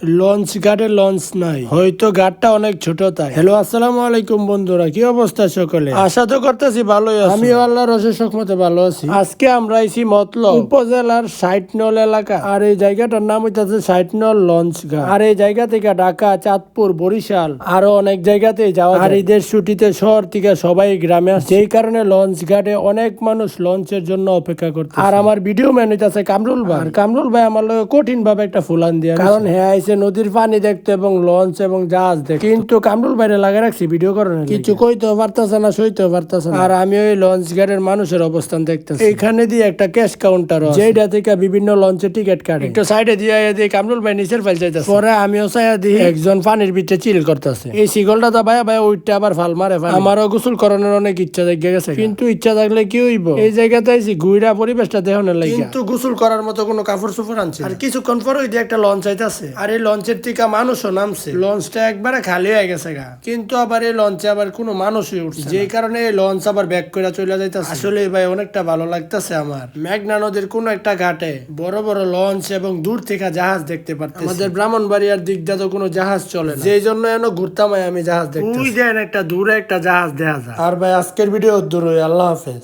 Launch ঘাটে launch নাই। হয়তো ঘাটটা অনেক ছোট তাই। হ্যালো আসসালামু আলাইকুম বন্ধুরা কি অবস্থা সকলে? আশা তো করতেছি ভালোই আছি। আমি আল্লাহর অশেষ মতে ভালো আছি। আজকে আমরা আইছি মতলব। উপজেলার ষাট নল এলাকা। আর এই জায়গাটার নাম হইতাছে ষাট নল লঞ্চ ঘাট। আর এই জায়গা থেকে ঢাকা চাঁদপুর বরিশাল আরও অনেক জায়গাতে যাওয়া আর ঈদের ছুটিতে শহর থেকে সবাই গ্রামে আসে। যেই কারণে লঞ্চ ঘাটে অনেক মানুষ লঞ্চের জন্য অপেক্ষা করতে আর আমার ভিডিও ম্যান হইতাছে কামরুল ভাই। আর কামরুল ভাই আমার লগে কঠিন ভাবে একটা ফুলান দিয়া কারণ হ্যাঁ আইছে নদীর পানি দেখতে এবং লঞ্চ এবং জাহাজ দেখতে। কিন্তু কামরুল বাইরে লাগা রাখছি ভিডিও করার কিছু কইতেও পারতাছে না সইতেও পারতাছে না। আর আমি ওই লঞ্চ ঘাটের মানুষের অবস্থান দেখতেছি। এখানে দিয়ে একটা ক্যাশ কাউন্টার যেটা থেকে বিভিন্ন লঞ্চের টিকিট কাটে। একটু সাইডে দিয়ে দিয়ে কামরুল ভাই নিচের ফাইল চাইতেছে। পরে আমিও চাইয়া দিই একজন পানির ভিতরে চিল করতেছে। এই সিগলটা তো ভাইয়া ভাইয়া ওইটা আবার ফাল মারে। আমারও গোসল করানোর অনেক ইচ্ছা দেখে গেছে কিন্তু ইচ্ছা থাকলে কি হইব? এই জায়গাতে আইছি ঘুইরা পরিবেশটা দেখানোর লাগে কিন্তু গোসল করার মতো কোনো কাপড় চোপড় আনছে আর কিছুক্ষণ পর ওই যে একটা লঞ্চ আইতাছে। আর এই লঞ্চের টিকা মানুষও নামছে। লঞ্চটা একবারে খালি হয়ে গেছে গা। কিন্তু আবার এই লঞ্চে আবার কোনো মানুষই উঠছে যেই কারণে এই লঞ্চ আবার ব্যাক করে চলে যাইতাছে। আসলে ভাই অনেকটা ভালো লাগতেছে আমার। মেঘনা নদীর কোনো একটা ঘাটে বড় বড় লঞ্চ এবং দূর থেকে জাহাজ দেখতে পারতেছি। আমাদের ব্রাহ্মণবাড়িয়ার দিক দিয়ে তো কোনো জাহাজ চলে না। যেই জন্য এনো ঘুরতাম আমি জাহাজ দেখতে ওই দেন একটা দূরে একটা জাহাজ দেখা যায়। আর ভাই আজকের ভিডিও দূর আল্লাহ হাফেজ।